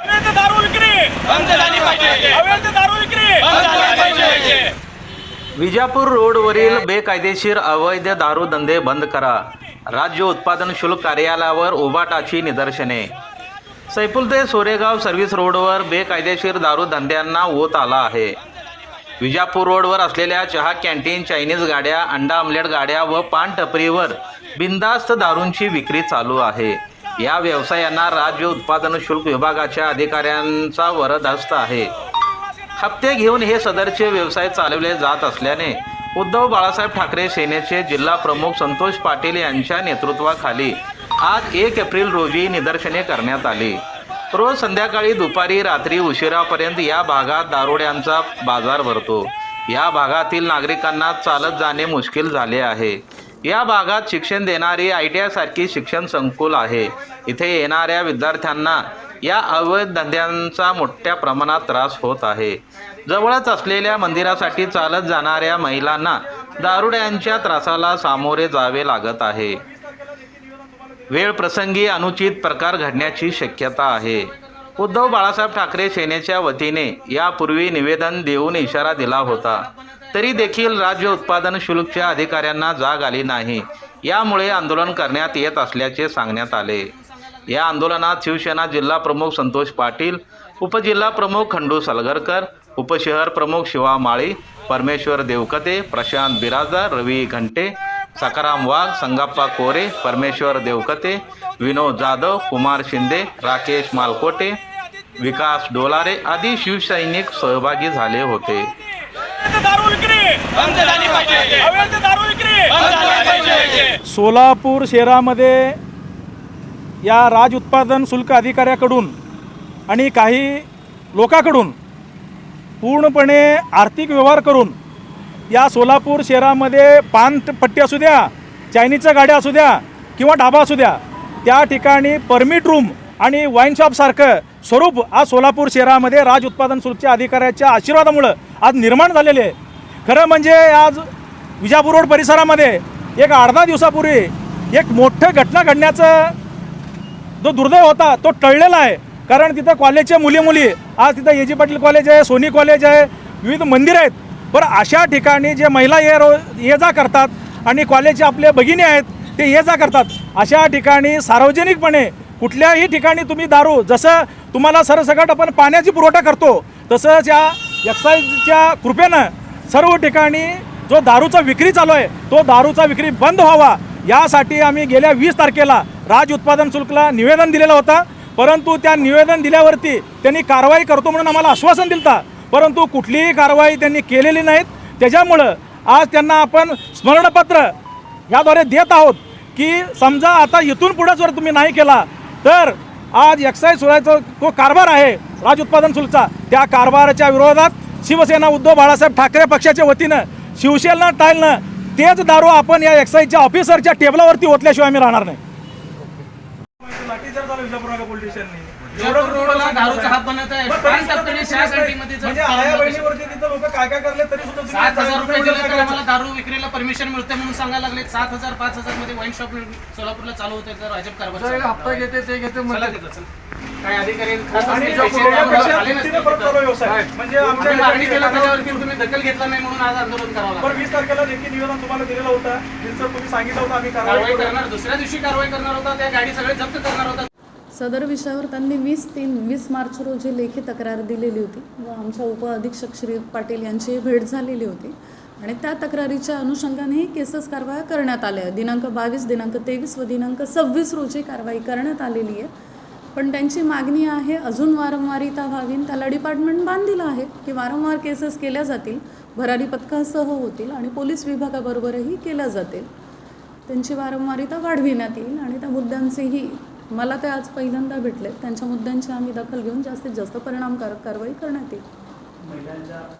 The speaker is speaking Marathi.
बंद झाली पाहिजे अवैध दारू विक्री बंद झाली पाहिजे विजापूर रोडवरील बेकायदेशीर अवैध दारू धंदे बंद करा. राज्य उत्पादन शुल्क कार्यालयावर उबाटाची निदर्शने. सैफुलदे सोरेगाव सर्व्हिस रोडवर बेकायदेशीर दारू धंद्यांना ओत आला आहे. विजापूर रोडवर असलेल्या चहा कॅन्टीन चायनीज गाड्या अंडा आमलेट गाड्या व पान टपरीवर बिंदास्त दारूंची विक्री चालू आहे. या व्यवसायांना राज्य उत्पादन शुल्क विभागाच्या अधिकाऱ्यांचा वरदहस्त आहे. हप्ते घेऊन हे सदरचे व्यवसाय चालवले जात असल्याने उद्धव बाळासाहेब ठाकरे सेनेचे जिल्हा प्रमुख संतोष पाटील यांच्या नेतृत्वाखाली आज एक एप्रिल रोजी निदर्शने करण्यात आली. रोज संध्याकाळी दुपारी रात्री उशिरापर्यंत या भागात दारोड्यांचा बाजार भरतो. या भागातील नागरिकांना चालत जाणे मुश्किल झाले आहे. या भागात शिक्षण देणारी आय टी आयसारखी शिक्षण संकुल आहे. इथे येणाऱ्या विद्यार्थ्यांना या अवैध धंद्यांचा मोठ्या प्रमाणात त्रास होत आहे. जवळच असलेल्या मंदिरासाठी चालत जाणाऱ्या महिलांना दारुड्यांच्या त्रासाला सामोरे जावे लागत आहे. वेळ प्रसंगी अनुचित प्रकार घडण्याची शक्यता आहे. उद्धव बाळासाहेब ठाकरे सेनेच्या वतीने यापूर्वी निवेदन देऊन इशारा दिला होता. तरी देखील राज्य उत्पादन शुल्कच्या अधिकाऱ्यांना जाग आली नाही. यामुळे आंदोलन करण्यात येत असल्याचे सांगण्यात आले. या आंदोलनात शिवसेना जिल्हा प्रमुख संतोष पाटील उपजिल्हा प्रमुख खंडू सलगरकर उपशहर प्रमुख शिवा माळी परमेश्वर देवकते प्रशांत बिराजदार रवी घंटे सकाराम वाघ संगाप्पा कोरे परमेश्वर देवकते विनोद जाधव कुमार शिंदे राकेश मालकोटे विकास डोलारे आदी शिवसैनिक सहभागी झाले होते. सोलापूर शहरामध्ये या राज उत्पादन शुल्क अधिकाऱ्याकडून आणि काही लोकांकडून पूर्णपणे आर्थिक व्यवहार करून या सोलापूर शहरामध्ये पान पट्टी असू द्या चायनीजच्या गाड्या असू द्या किंवा ढाबा असू द्या त्या ठिकाणी परमिट रूम आणि वाईन शॉपसारखं स्वरूप आज सोलापूर शहरामध्ये राज उत्पादन शुल्कच्या अधिकाऱ्याच्या आशीर्वादामुळं आज निर्माण झालेले आहे. खरं म्हणजे आज विजापूर रोड परिसरामध्ये एक अर्धा दिवसापूर्वी एक मोठं घटना घडण्याचं जो दुर्दैव होता तो टळलेला आहे. कारण तिथं कॉलेजच्या मुली मुली आज तिथं ए जी पाटील कॉलेज आहे सोनी कॉलेज आहे विविध मंदिरं आहेत. पण अशा ठिकाणी जे महिला ये रो ये जा करतात आणि कॉलेजचे आपले भगिनी आहेत ते ये जा करतात. अशा ठिकाणी सार्वजनिकपणे कुठल्याही ठिकाणी तुम्ही दारू जसं तुम्हाला सरसकट आपण पाण्याची पुरवठा करतो तसंच या एक्साईजच्या कृपेनं सर्व ठिकाणी जो दारूचा विक्री चालू आहे तो दारूचा विक्री बंद व्हावा. यासाठी आम्ही गेल्या वीस तारखेला राज उत्पादन शुल्कला निवेदन दिलेलं होतं. परंतु त्या निवेदन दिल्यावरती त्यांनी कारवाई करतो म्हणून आम्हाला आश्वासन दिलं परंतु कुठलीही कारवाई त्यांनी केलेली नाहीत. त्याच्यामुळं आज त्यांना आपण स्मरणपत्र याद्वारे देत आहोत की समजा आता इथून पुढं जर तुम्ही नाही केला तर आज एक्साईज सुराचा तो कारभार आहे राज उत्पादन शुल्कचा त्या कारभाराच्या विरोधात शिवसेना उद्धव बाळासाहेब ठाकरे पक्षाच्या वतीनं शिवसेना टाळणं तेच दारू आपण या एक्साईजच्या ऑफिसरच्या टेबलावरती ओतल्याशिवाय आम्ही राहणार नाही. रोडला दारूचा हात बनत आहे लोक काय काय करले तरी सात हजार रुपये दिले तर आम्हाला दारू विक्रीला परमिशन मिळते म्हणून सांगायला लागले सात हजार पाच हजारमध्ये वाईन शॉप सोलापूरला चालू होते तर अजब कारभार हप्ता घेते ते घेते काय अधिकारी. म्हणजे आम्ही मागणी केला त्याच्यावरती तुम्ही दखल घेतला नाही म्हणून आज आंदोलन करावं लागलं. वीस तारखेला लेखी निवेदन तुम्हाला दिलेलं होतं. तुम्ही सांगितलं होतं आम्ही कारवाई करणार. दुसऱ्या दिवशी कारवाई करणार होता. त्या गाडी सगळे जप्त करणार होता. सदर विषयावर त्यांनी वीस तीन वीस मार्च रोजी लेखी तक्रार दिलेली होती. व आमच्या उप अधीक्षक श्री पाटील यांची भेट झालेली होती. आणि त्या तक्रारीच्या अनुषंगाने ही केसेस कारवाया करण्यात आल्या. दिनांक बावीस दिनांक तेवीस व दिनांक सव्वीस रोजी कारवाई करण्यात आलेली आहे. पण त्यांची मागणी आहे अजून वारंवारिता व्हावी त्याला डिपार्टमेंट बांधलेलं आहे की वारंवार केसेस केल्या जातील भरारी पथकासह होतील आणि पोलीस विभागाबरोबरही केल्या जातील. त्यांची वारंवारिता वाढविण्यात येईल आणि त्या मुद्द्यांचेही मला ते आज पहिल्यांदा भेटले. त्यांच्या मुद्द्यांची आम्ही दखल घेऊन जास्तीत जास्त परिणामकारक कारवाई करण्यात येईल.